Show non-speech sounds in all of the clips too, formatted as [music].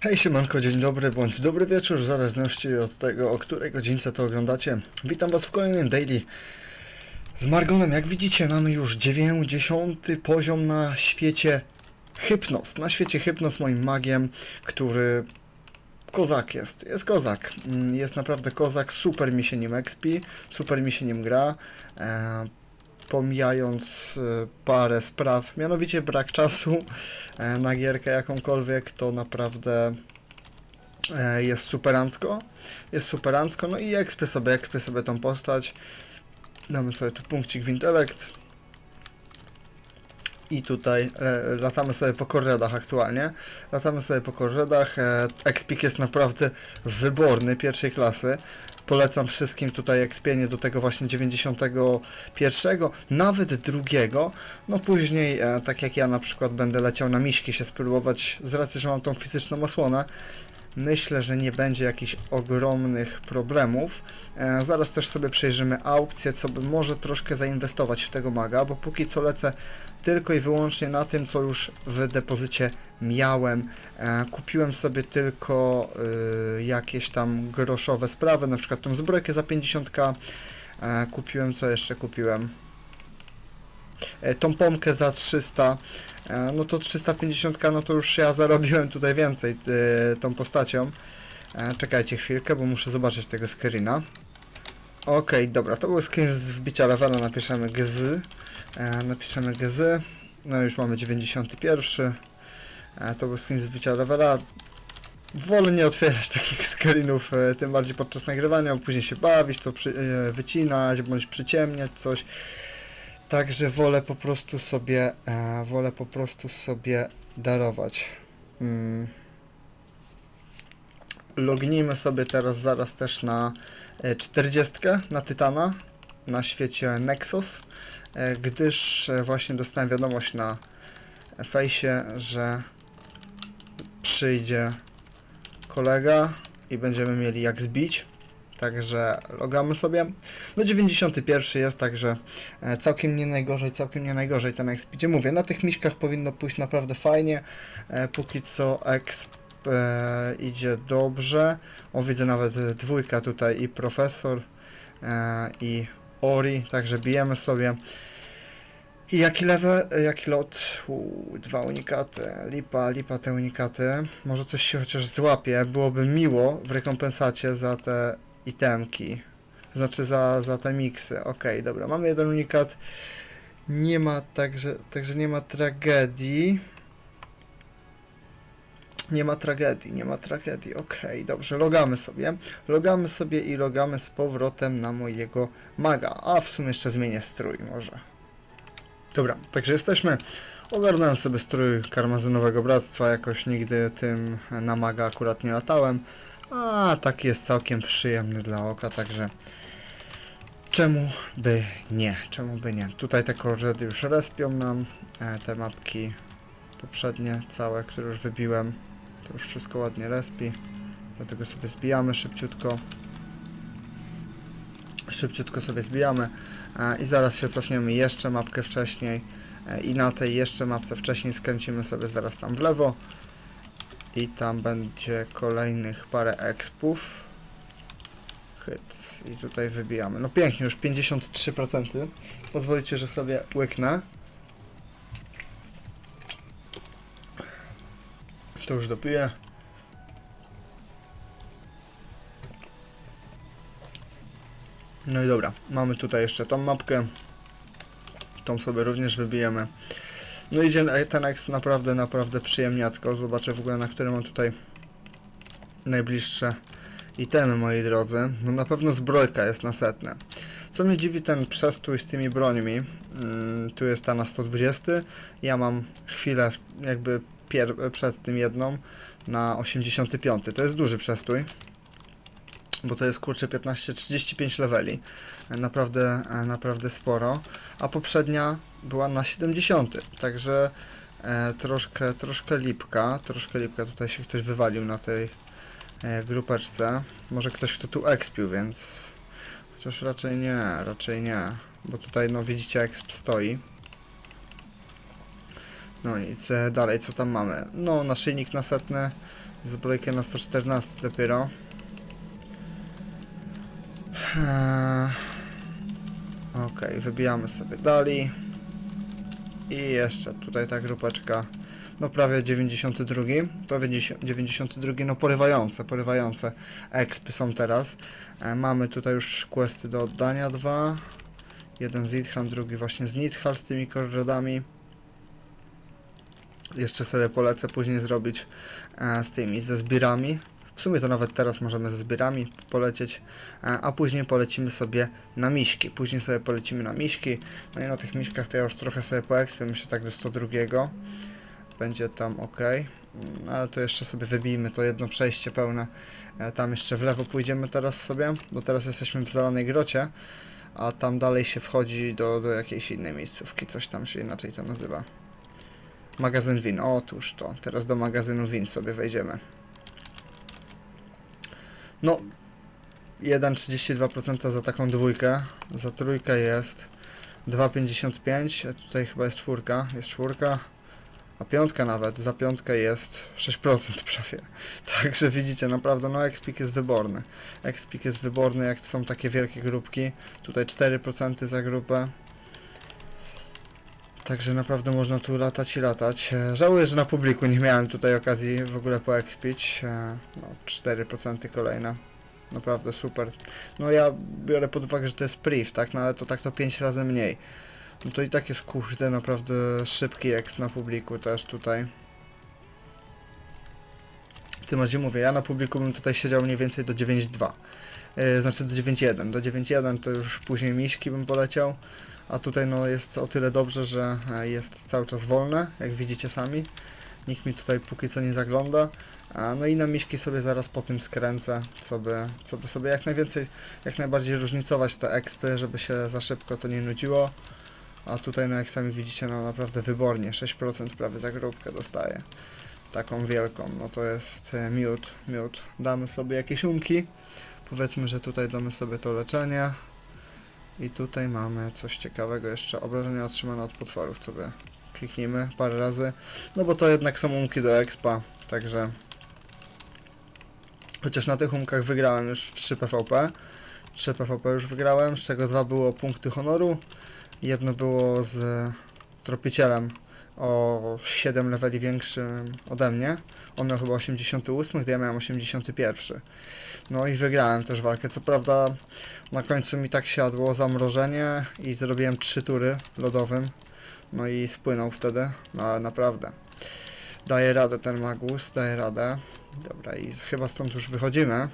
Hej siemanko, dzień dobry bądź dobry wieczór, w zależności od tego, o której godzince to oglądacie. Witam was w kolejnym daily z Margonem. Jak widzicie, mamy już 90 poziom na świecie Hypnos. Na świecie Hypnos moim magiem, który kozak jest. Jest kozak. Mm, Jest naprawdę kozak. Super mi się nim expi, super mi się nim gra. Pomijając e, parę spraw, mianowicie brak czasu e, na gierkę jakąkolwiek, to naprawdę e, jest superancko. Jest superancko, no i ekspy sobie, ekspy sobie tą postać. Damy sobie tu punkcik w intelekt. I tutaj latamy sobie po korredach aktualnie. Latamy sobie po korredach. E, jest naprawdę wyborny, pierwszej klasy. Polecam wszystkim tutaj ekspienie do tego właśnie 91, nawet drugiego. No później, e, tak jak ja na przykład będę leciał na miśki się spróbować, z racji, że mam tą fizyczną osłonę, myślę, że nie będzie jakichś ogromnych problemów. E, zaraz też sobie przejrzymy aukcję, co by może troszkę zainwestować w tego maga, bo póki co lecę tylko i wyłącznie na tym, co już w depozycie miałem. E, kupiłem sobie tylko y, jakieś tam groszowe sprawy, na przykład tą zbrojkę za 50k. E, kupiłem, co jeszcze kupiłem? E, tą pompkę za 300. E, no to 350, no to już ja zarobiłem tutaj więcej e, tą postacią. Czekajcie chwilkę, bo muszę zobaczyć tego screena. Okej, dobra, to był screen z wbicia levela, napiszemy gz. Napiszemy gz. No już mamy 91. E, to był screen z wbicia levela. Wolę nie otwierać [laughs] takich screenów, tym bardziej podczas nagrywania, bo później się bawić, to przy, wycinać, bądź przyciemniać coś. Także wolę po prostu sobie, e, wolę po prostu sobie darować. Mm. Lognijmy sobie teraz zaraz też na e, 40 na Tytana na świecie Nexus, e, gdyż e, właśnie dostałem wiadomość na fejsie, że przyjdzie kolega i będziemy mieli jak zbić. Także logamy sobie. No 91 jest, także e, całkiem nie najgorzej, całkiem nie najgorzej ten exp. Gdzie mówię, na tych miśkach powinno pójść naprawdę fajnie. E, póki co exp e, idzie dobrze. O widzę nawet dwójka tutaj i profesor i Ori, także bijemy sobie. I jaki level, jaki lot? Uuu, dwa unikaty. Lipa, lipa te unikaty. Może coś się chociaż złapie. Byłoby miło w rekompensacie za te itemki. Znaczy za, za te miksy. Okej, dobra. Mamy jeden unikat. Nie ma także, także nie ma tragedii. Nie ma tragedii, nie ma tragedii. Okej, dobrze, logamy sobie. Logamy sobie i logamy z powrotem na mojego maga. A w sumie jeszcze zmienię strój może. Dobra, także jesteśmy. Ogarnąłem sobie strój karmazynowego bractwa, jakoś nigdy tym na maga akurat nie latałem. A taki jest całkiem przyjemny dla oka, także czemu by nie, czemu by nie. Tutaj te koredy już respią nam, e, te mapki poprzednie całe, które już wybiłem, to już wszystko ładnie respi, dlatego sobie zbijamy szybciutko. Szybciutko sobie zbijamy e, i zaraz się cofniemy jeszcze mapkę wcześniej e, i na tej jeszcze mapce wcześniej skręcimy sobie zaraz tam w lewo i tam będzie kolejnych parę expów. Hyc. I tutaj wybijamy. No pięknie, już 53%. Pozwolicie, że sobie łyknę. To już dopiję. No i dobra, mamy tutaj jeszcze tą mapkę. Tą sobie również wybijemy. No idzie ten exp naprawdę, naprawdę przyjemniacko. Zobaczę w ogóle na którym mam tutaj najbliższe itemy, moi drodzy. No na pewno zbrojka jest na setne. Co mnie dziwi ten przestój z tymi brońmi. Mm, tu jest ta na 120. Ja mam chwilę jakby przed tym jedną na 85. To jest duży przestój. Bo to jest kurczę 15-35 leveli. E, Naprawdę, e, naprawdę sporo. A poprzednia była na 70. Także e, troszkę, troszkę lipka. Troszkę lipka. Tutaj się ktoś wywalił na tej e, grupeczce. Może ktoś kto tu expił, więc. Chociaż raczej nie, raczej nie. Bo tutaj no widzicie exp stoi. No nic, dalej co tam mamy? No naszyjnik nasetny. Zbrojkę na 114 dopiero. Eee, Okej, wybijamy sobie dalej. I jeszcze tutaj ta grupeczka. No prawie 92. Prawie 10 92. No porywające, porywające expy są teraz. E, mamy tutaj już questy do oddania dwa. Jeden z Idhan, drugi właśnie z Nidhal z tymi korredami. Jeszcze sobie polecę później zrobić e, z tymi, ze zbirami. W sumie to nawet teraz możemy ze zbirami polecieć, e, a później polecimy sobie na miśki. Później sobie polecimy na miśki. No i na tych miśkach to ja już trochę sobie poekspię, myślę tak do 102. Będzie tam ok. Mm, Ale to jeszcze sobie wybijmy to jedno przejście pełne. E, Tam jeszcze w lewo pójdziemy teraz sobie, bo teraz jesteśmy w zalanej grocie, a tam dalej się wchodzi do, do jakiejś innej miejscówki, coś tam się inaczej to nazywa. Magazyn win, otóż to. Teraz do magazynu win sobie wejdziemy. No, 1,32% za taką dwójkę, za trójkę jest 2,55, a tutaj chyba jest czwórka, jest czwórka, a piątka nawet, za piątkę jest 6% prawie. [laughs] Także widzicie, naprawdę, no Expik jest wyborny. Expik jest wyborny, jak są takie wielkie grupki, tutaj 4% za grupę. Także naprawdę można tu latać i latać. E, Żałuję, że na publiku nie miałem tutaj okazji w ogóle poekspić. E, No, 4% kolejne. Naprawdę super. No ja biorę pod uwagę, że to jest priv, tak? No ale to tak to 5 razy mniej. No to i tak jest kurde naprawdę szybki exp na publiku też tutaj. Tym bardziej mówię, ja na publiku bym tutaj siedział mniej więcej do 9.2. Yy, znaczy do 9.1. Do 9.1 to już później miśki bym poleciał. A tutaj no jest o tyle dobrze, że e, jest cały czas wolne, jak widzicie sami. Nikt mi tutaj póki co nie zagląda. No i na miśki sobie zaraz po tym skręcę, co by, co by sobie jak najwięcej, jak najbardziej różnicować te expy, żeby się za szybko to nie nudziło. A tutaj no jak sami widzicie, no naprawdę wybornie, 6% prawie za grupkę dostaję. Taką wielką, no to jest e, miód, miód. Damy sobie jakieś umki. Powiedzmy, że tutaj damy sobie to leczenie. I tutaj mamy coś ciekawego jeszcze, obrażenia otrzymane od potworów, sobie kliknijmy parę razy. No bo to jednak są umki do expa, także... Chociaż na tych umkach wygrałem już 3 PvP. 3 PvP już wygrałem, z czego dwa było punkty honoru. Jedno było z tropicielem o 7 leveli większym ode mnie. On miał chyba 88, gdy ja miałem 81. No i wygrałem też walkę. Co prawda na końcu mi tak siadło zamrożenie i zrobiłem 3 tury lodowym. No i spłynął wtedy, no ale naprawdę. Daje radę ten magus, daje radę. Dobra i chyba stąd już wychodzimy.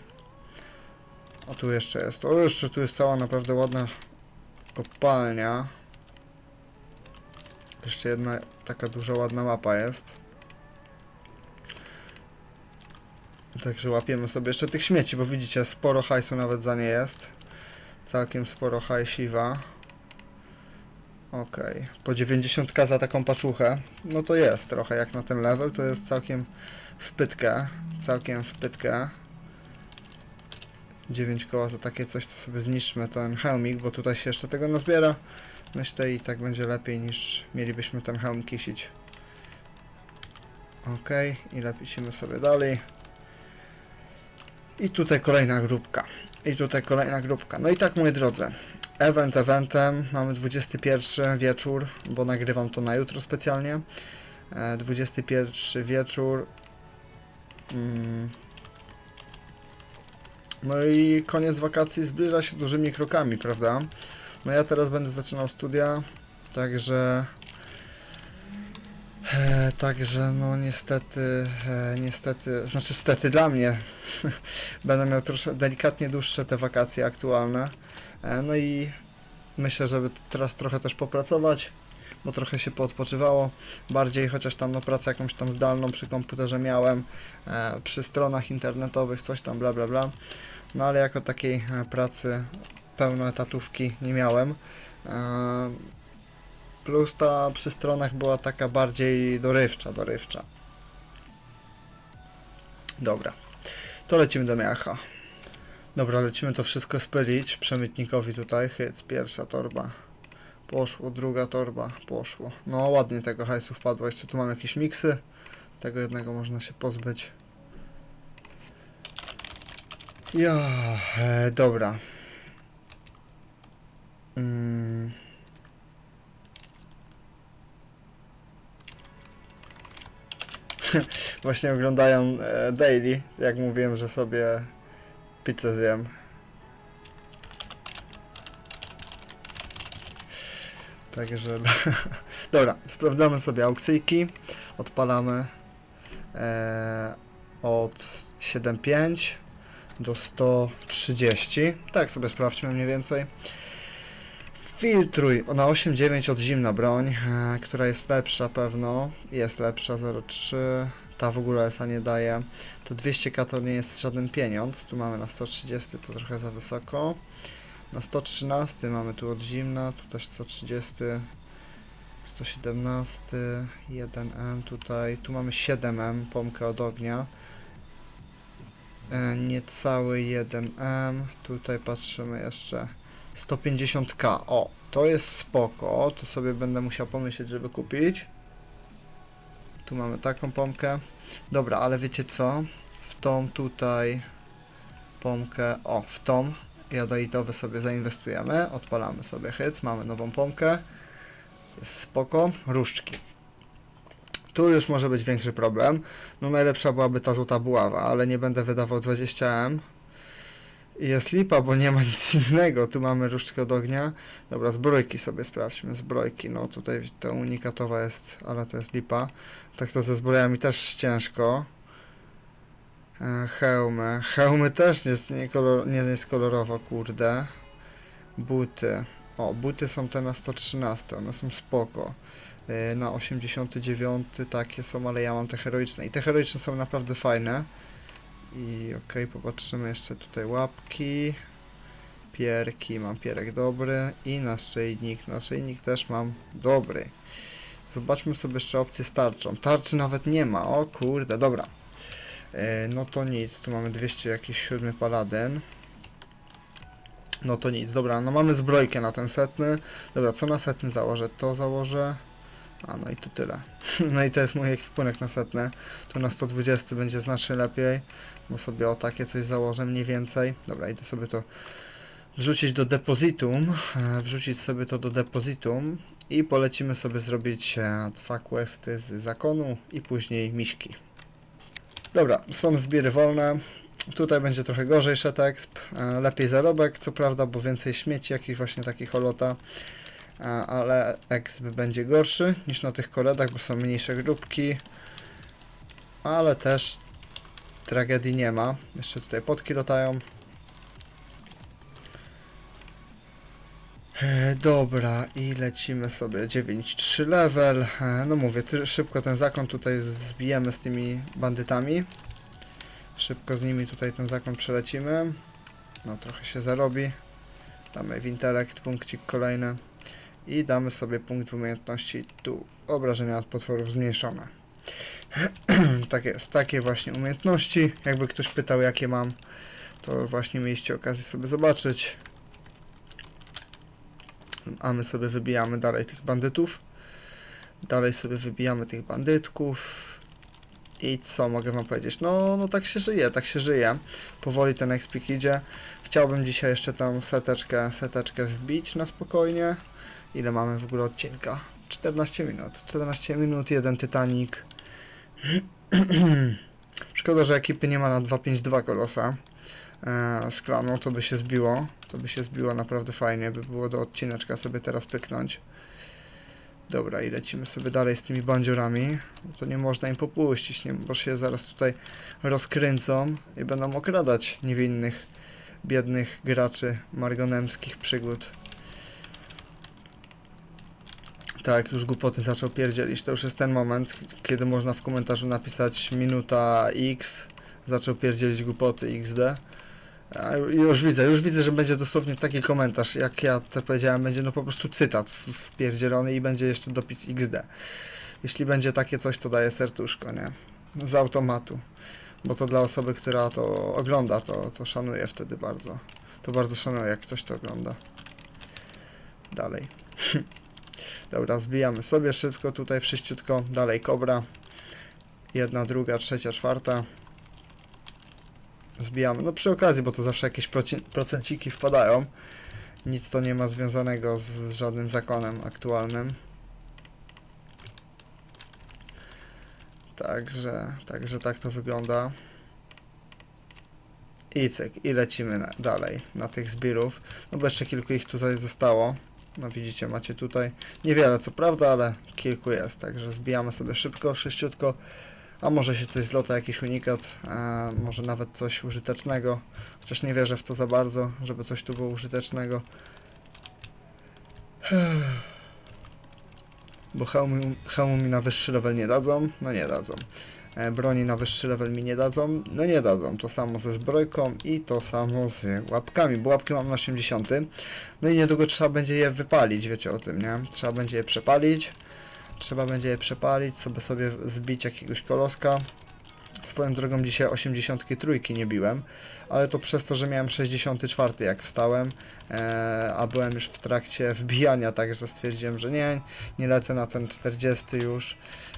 O tu jeszcze jest. O jeszcze tu jest cała naprawdę ładna kopalnia. Jeszcze jedna taka duża ładna mapa jest. Także łapiemy sobie jeszcze tych śmieci, bo widzicie, sporo hajsu nawet za nie jest. Całkiem sporo hajsiwa. Okej, po 90k za taką paczuchę, no to jest trochę jak na ten level, to jest całkiem w pytkę, całkiem w pytkę. 9 koła za takie coś, to sobie zniszczmy ten hełmik, bo tutaj się jeszcze tego nazbiera. Myślę i tak będzie lepiej niż mielibyśmy ten hełm kisić. Ok, i lecimy sobie dalej. I tutaj kolejna grupka. I tutaj kolejna grupka. No i tak moi drodzy. Event eventem. Mamy 21 wieczór, bo nagrywam to na jutro specjalnie. E, 21 wieczór. Mm. No i koniec wakacji zbliża się dużymi krokami, prawda? No ja teraz będę zaczynał studia, także e, także no niestety e, niestety, znaczy stety dla mnie [laughs] będę miał troszkę delikatnie dłuższe te wakacje aktualne. E, no i myślę, żeby teraz trochę też popracować, bo trochę się poodpoczywało bardziej, chociaż tam no pracę jakąś tam zdalną przy komputerze miałem, e, przy stronach internetowych, coś tam bla bla bla. No ale jako takiej e, pracy pełnoetatówki nie miałem. E, Plus ta przy stronach była taka bardziej dorywcza, dorywcza. Dobra, to lecimy do miacha. Dobra, lecimy to wszystko spylić. Przemytnikowi tutaj, hyc, pierwsza torba. Poszło, druga torba, poszło. No ładnie tego hajsu wpadło. Jeszcze tu mam jakieś miksy. Tego jednego można się pozbyć. Ja, e, dobra. Mm. [laughs] Właśnie oglądają e, Daily, jak mówiłem, że sobie pizzę zjem. Także, [laughs] dobra, sprawdzamy sobie aukcyjki, odpalamy e, od 7.5 do 130. Tak sobie sprawdźmy mniej więcej. Filtruj na 8.9 od zimna broń, e, która jest lepsza pewno. Jest lepsza 0.3. Ta w ogóle SA nie daje. To 200k to nie jest żaden pieniądz. Tu mamy na 130 to trochę za wysoko. Na 113 mamy tu od zimna, tu też 130. 117, 1M tutaj, tu mamy 7M, pompkę od ognia. E, niecały 1M. Tutaj patrzymy jeszcze 150k. O, to jest spoko. To sobie będę musiał pomyśleć, żeby kupić. Tu mamy taką pompkę. Dobra, ale wiecie co? W tą tutaj pompkę. O, w tą jadoitowy sobie zainwestujemy. Odpalamy sobie hyc. Mamy nową pompkę. Jest spoko. Różdżki. Tu już może być większy problem. No najlepsza byłaby ta złota buława, ale nie będę wydawał 20M. Jest lipa, bo nie ma nic [laughs] innego. Tu mamy różdżkę od ognia. Dobra, zbrojki sobie sprawdźmy. Zbrojki, no tutaj to unikatowa jest, ale to jest lipa. Tak to ze zbrojami też ciężko. E, hełmy. Hełmy też nie jest, nie, kolor, nie jest kolorowo, kurde. Buty. O, buty są te na 113, one są spoko. Yy, na 89 takie są, ale ja mam te heroiczne. I te heroiczne są naprawdę fajne. I okej, popatrzymy jeszcze tutaj łapki. Pierki, mam pierek dobry. I naszyjnik, naszyjnik też mam dobry. Zobaczmy sobie jeszcze opcję z tarczą. Tarczy nawet nie ma, o kurde, dobra. Yy, no to nic, tu mamy 200 jakiś siódmy paladyn. No to nic, dobra, no mamy zbrojkę na ten setny. Dobra, co na setny założę? To założę. A no i to tyle. [laughs] No i to jest mój ekwipunek na setne. Tu na 120 będzie znacznie lepiej, bo sobie o takie coś założę mniej więcej. Dobra, idę sobie to wrzucić do depozitum. e, Wrzucić sobie to do depozitum i polecimy sobie zrobić e, dwa questy z zakonu i później miśki. Dobra, są zbiery wolne. Tutaj będzie trochę gorzej Shetexp, e, lepiej zarobek, co prawda, bo więcej śmieci, jakichś właśnie takich holota, e, ale exp będzie gorszy niż na tych koledach, bo są mniejsze grupki, ale też tragedii nie ma. Jeszcze tutaj potki latają. E, Dobra, i lecimy sobie 9-3 level. E, No mówię, szybko ten zakon tutaj zbijemy z tymi bandytami. Szybko z nimi tutaj ten zakon przelecimy. No trochę się zarobi. Damy w intelekt punkcik kolejny. I damy sobie punkt w umiejętności tu. Obrażenia od potworów zmniejszone. [clears throat] tak jest, takie właśnie umiejętności. Jakby ktoś pytał jakie mam, to właśnie mieliście okazję sobie zobaczyć. A my sobie wybijamy dalej tych bandytów. Dalej sobie wybijamy tych bandytków. I co mogę wam powiedzieć? No, no tak się żyje, tak się żyje. Powoli ten expik idzie. Chciałbym dzisiaj jeszcze tą seteczkę, seteczkę wbić na spokojnie. Ile mamy w ogóle odcinka? 14 minut. 14 minut, jeden Titanic. [clears throat] Szkoda, że ekipy nie ma na 252 kolosa. E, z klanu to by się zbiło. To by się zbiło naprawdę fajnie, by było do odcineczka sobie teraz pyknąć. Dobra, i lecimy sobie dalej z tymi bandziorami. To nie można im popuścić, nie, bo się zaraz tutaj rozkręcą i będą okradać niewinnych, biednych graczy margonemskich przygód. Tak, już głupoty zaczął pierdzielić. To już jest ten moment, kiedy można w komentarzu napisać minuta X. Zaczął pierdzielić głupoty XD. A ju- już widzę, już widzę, że będzie dosłownie taki komentarz, jak ja to powiedziałem, będzie no po prostu cytat wpierdzielony i będzie jeszcze dopis XD. Jeśli będzie takie coś, to daję serduszko, nie? Z automatu. Bo to dla osoby, która to ogląda, to, to szanuję wtedy bardzo. To bardzo szanuję, jak ktoś to ogląda. Dalej. [laughs] Dobra, zbijamy sobie szybko tutaj wszyściutko. Dalej kobra. Jedna, druga, trzecia, czwarta. zbijamy. No przy okazji, bo to zawsze jakieś procenciki wpadają. Nic to nie ma związanego z żadnym zakonem aktualnym. Także, także tak to wygląda. I cyk, i lecimy na, dalej na tych zbirów. No bo jeszcze kilku ich tutaj zostało. No widzicie, macie tutaj niewiele co prawda, ale kilku jest, także zbijamy sobie szybko, sześciutko. A może się coś zlota, jakiś unikat, może nawet coś użytecznego. Chociaż nie wierzę w to za bardzo, żeby coś tu było użytecznego. Bo hełmu, hełmu mi na wyższy level nie dadzą? No nie dadzą. E, broni na wyższy level mi nie dadzą? No nie dadzą. To samo ze zbrojką i to samo z łapkami, bo łapki mam na 80. No i niedługo trzeba będzie je wypalić, wiecie o tym, nie? Trzeba będzie je przepalić. Trzeba będzie je przepalić, sobie sobie zbić jakiegoś koloska. Swoją drogą dzisiaj 83 nie biłem, ale to przez to, że miałem 64 jak wstałem, e, a byłem już w trakcie [laughs] wbijania, także stwierdziłem, że nie, nie lecę na ten 40 już.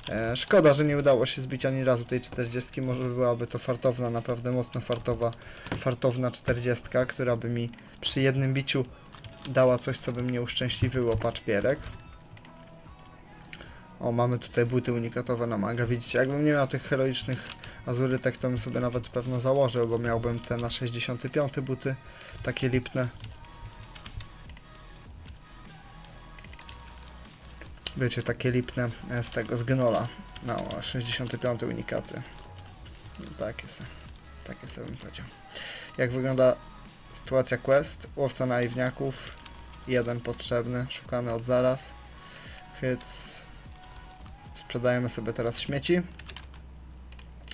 E, szkoda, że nie udało się zbić ani razu tej 40, może byłaby to fartowna, naprawdę mocno fartowa, fartowna 40, która by mi przy jednym biciu dała coś, co by mnie uszczęśliwiło, patrz pierek. O, mamy tutaj buty unikatowe na manga, widzicie, jakbym nie miał tych heroicznych azurytek, to bym sobie nawet pewno założył, bo miałbym te na 65 buty, takie lipne. Wiecie, takie lipne e, z tego, z Gnola, no, 65 unikaty. No, takie se, takie se bym powiedział. Jak wygląda sytuacja quest? Łowca naiwniaków, jeden potrzebny, szukany od zaraz. Hyc. Sprzedajemy sobie teraz śmieci,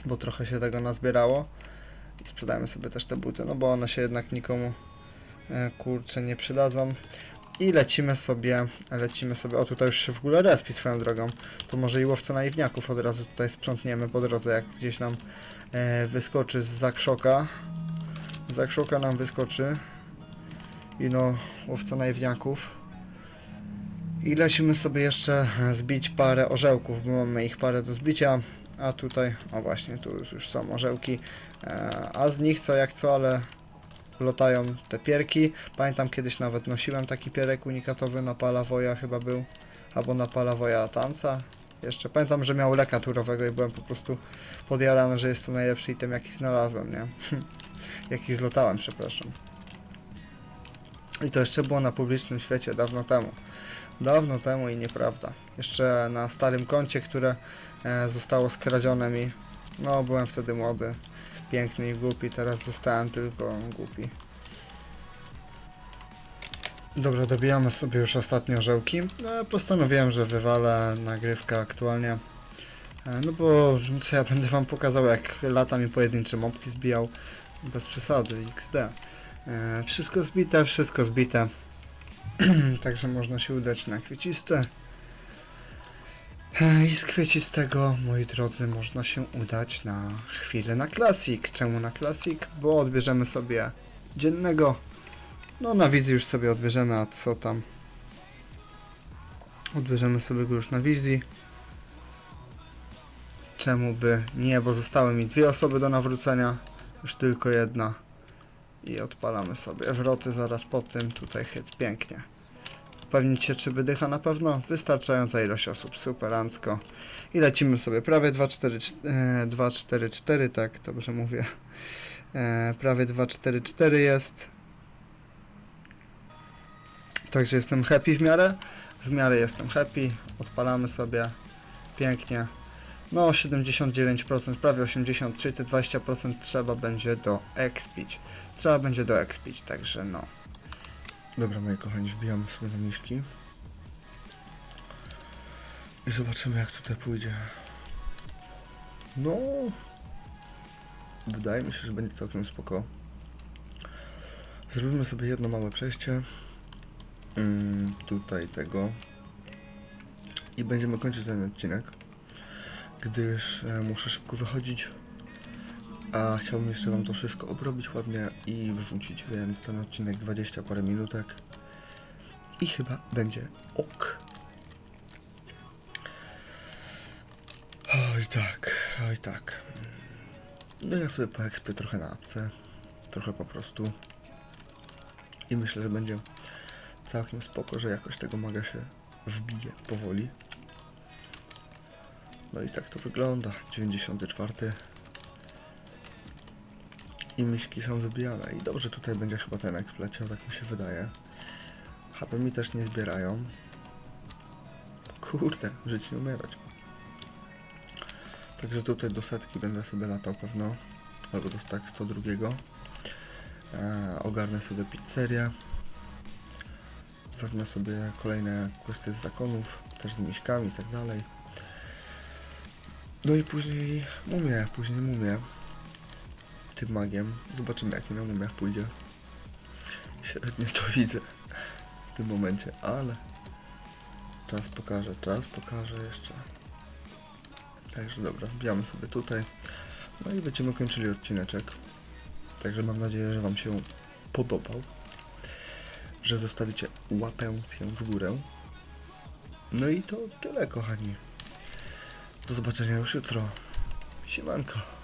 bo trochę się tego nazbierało. Sprzedajemy sobie też te buty, no bo one się jednak nikomu e, kurczę nie przydadzą. I lecimy sobie, lecimy sobie, o tutaj już się w ogóle respi swoją drogą. To może i łowca naiwniaków od razu tutaj sprzątniemy po drodze, jak gdzieś nam e, wyskoczy z zakrzoka. Zakrzoka nam wyskoczy. I no, łowca naiwniaków. I lecimy sobie jeszcze zbić parę orzełków, bo mamy ich parę do zbicia. A tutaj, o właśnie, tu już, już są orzełki. E, a z nich co jak co, ale lotają te pierki. Pamiętam kiedyś nawet nosiłem taki pierek unikatowy na Palawoja chyba był. Albo na Palawoja Tanca. Jeszcze pamiętam, że miał leka turowego i byłem po prostu podjarany, że jest to najlepszy item jaki znalazłem, nie? [laughs] jaki zlotałem, przepraszam. I to jeszcze było na publicznym świecie dawno temu. Dawno temu i nieprawda. Jeszcze na starym koncie, które e, zostało skradzione mi. No, byłem wtedy młody, piękny i głupi, teraz zostałem tylko głupi. Dobra, dobijamy sobie już ostatnie orzełki. No, postanowiłem, że wywalę nagrywkę aktualnie. E, No bo co ja będę wam pokazał, jak latami pojedyncze mopki zbijał. Bez przesady, XD. E, Wszystko zbite, wszystko zbite. [clears throat] Także można się udać na kwieciste. E, I z kwiecistego, moi drodzy, można się udać na chwilę na klasik. Czemu na klasik? Bo odbierzemy sobie dziennego. No na wizji już sobie odbierzemy, a co tam? Odbierzemy sobie go już na wizji. Czemu by nie, bo zostały mi dwie osoby do nawrócenia. Już tylko jedna. I odpalamy sobie wroty zaraz po tym. Tutaj hyc pięknie. Upewnić się, czy wydycha na pewno. Wystarczająca ilość osób. Superancko. I lecimy sobie. Prawie 244, tak, dobrze mówię. E, prawie 244 jest. Także jestem happy w miarę. W miarę jestem happy. Odpalamy sobie. Pięknie. No 79%, prawie 83%, czyli te 20% trzeba będzie do expić. Trzeba będzie do expić, także no. Dobra, moi kochani, wbijamy sobie na miszki. I zobaczymy jak tutaj pójdzie. No. Wydaje mi się, że będzie całkiem spoko. Zrobimy sobie jedno małe przejście. Mm, tutaj tego. I będziemy kończyć ten odcinek. Gdyż e, muszę szybko wychodzić. A chciałbym jeszcze wam to wszystko obrobić ładnie i wrzucić, więc ten odcinek 20 parę minutek. I chyba będzie ok. Oj tak, oj tak. No ja sobie poekspię trochę na apce. Trochę po prostu. I myślę, że będzie całkiem spoko, że jakoś tego maga się wbije powoli. No i tak to wygląda. 94. I myśki są wybijane. I dobrze tutaj będzie chyba ten ekspleciał, tak mi się wydaje. HP mi też nie zbierają. Kurde, żyć nie umierać. Także tutaj do setki będę sobie latał pewno. Albo do tak 102. E, ogarnę sobie pizzerię. Wezmę sobie kolejne kwestie z zakonów, też z miśkami i tak dalej. No i później mumię, później mumię. Tym magiem. Zobaczymy jak mi na mumiach pójdzie. Średnio to widzę w tym momencie, ale czas pokaże, czas pokaże jeszcze. Także dobra, wbijamy sobie tutaj. No i będziemy kończyli odcineczek. Także mam nadzieję, że Wam się podobał. Że zostawicie łapę w górę. No i to tyle, kochani. Do zobaczenia już jutro. Siemanko.